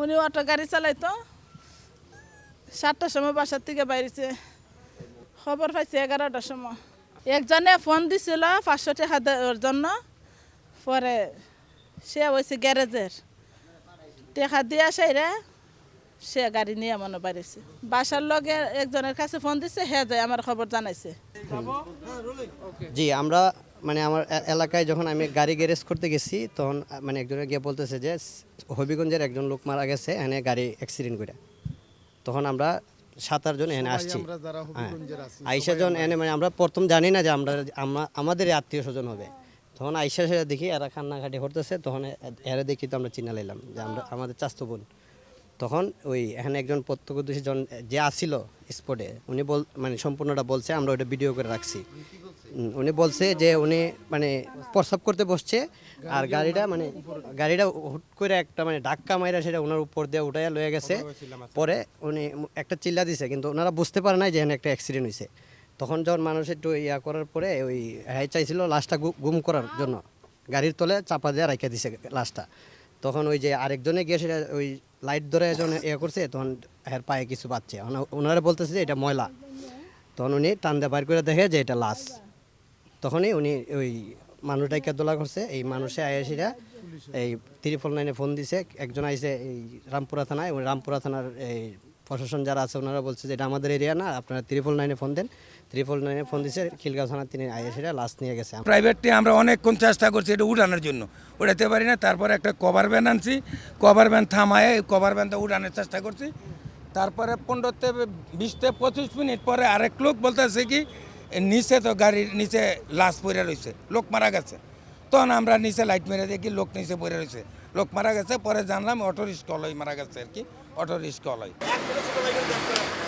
উনি অটো গাড়ি চালাইতো। সাতটার সময় বাসার থেকে বাইরেছে। খবর পাইছে এগারোটার সময়। একজনে ফোন দিছিল পাঁচশো টাকা জন্য। পরে সে হয়েছে গ্যারেজের। টাকা দিয়ে সেরে সে গাড়ি নিয়ে মনে বাড়িছে বাসার লগে একজনের কাছে ফোন দিছে, হে যায় আমার খবর জানাইছে। জি, আমরা মানে আমার এলাকায় যখন আমি গাড়ি গ্যারেজ করতে গেছি তখন মানে একজনে গিয়ে বলতেছে যে হবিগঞ্জের একজন লোক মারা গেছে এখানে গাড়ি অ্যাক্সিডেন্ট করে। তখন আমরা সাত আটজন এনে আসছি। হ্যাঁ। আইসা জন এনে মানে আমরা প্রথম জানি না যে আমরা আমাদের আত্মীয় স্বজন হবে। তখন আইসা সেটা দেখি এরা কান্নাকাটি করতেছে তখন এরা দেখি তো আমরা চিনা লাইলাম যে আমরা আমাদের চাস্তো বোন। তখন ওই এখানে একজন প্রত্যক্ষদর্শী জন, যে আসছিল স্পটে উনি বল মানে সম্পূর্ণটা বলছে, আমরা ওটা ভিডিও করে রাখছি। উনি বলছে যে উনি মানে প্রস্রাব করতে বসছে, আর গাড়িটা মানে গাড়িটা হুট করে একটা মানে ধাক্কা মাইরা সেটা ওনার উপর দিয়ে উঠাইয়া লয়ে গেছে। পরে উনি একটা চিল্লা দিছে, কিন্তু ওনারা বুঝতে পারে নাই যে এখানে একটা অ্যাক্সিডেন্ট হয়েছে তখন যখন মানুষ একটু ইয়া করার পরে ওই হ্যাঁ চাইছিল লাশটা গুম করার জন্য। গাড়ির তলে চাপা দিয়ে রাখিয়া দিছে লাশটা। তখন ওই যে আরেকজনে গিয়ে সেটা ওই লাইট ধরে যখন ইয়ে করছে, তখন এর পায়ে কিছু পাচ্ছে ওনারা বলতেছে যে এটা ময়লা। তখন উনি টান্দা বাইর করে দেখে যে এটা লাশ। তখনই উনি ওই মানুষটাকে দোলা করছে। এই মানুষে আয়াসিরা এই ত্রিপল নাইনে ফোন দিছে। একজন আইসে এই রামপুরা থানায়। ওই রামপুরা থানার এই প্রশাসন যারা আছে, ওনারা বলছে যে এটা আমাদের এরিয়া না, আপনারা ত্রিফল নাইনে ফোন দেন। ত্রিফল নাইনে ফোন দিছে, খিলগাঁও থানার তিনি আয়াসিরা লাশ নিয়ে গেছে। প্রাইভেটটি আমরা অনেকক্ষণ চেষ্টা করছি এটা উঠানোর জন্য। উঠাতে পারি না, তারপরে একটা কভার ভ্যান আনছি। কভার ভ্যান থামায় কভার ভ্যানটা উঠানোর চেষ্টা করছি। তারপরে পনেরো থেকে বিশ থেকে পঁচিশ মিনিট পরে আরেক লোক বলতেছে কি নিচে তো গাড়ির নিচে লাশ পড়ে রয়েছে, লোক মারা গেছে। তখন আমরা নিচে লাইট মেরে দেখি লোক নিচে পড়ে রয়েছে। লোক মারা গেছে, পরে জানলাম অটো রিস্কলই মারা গেছে আর কি অটো がいるんだったら。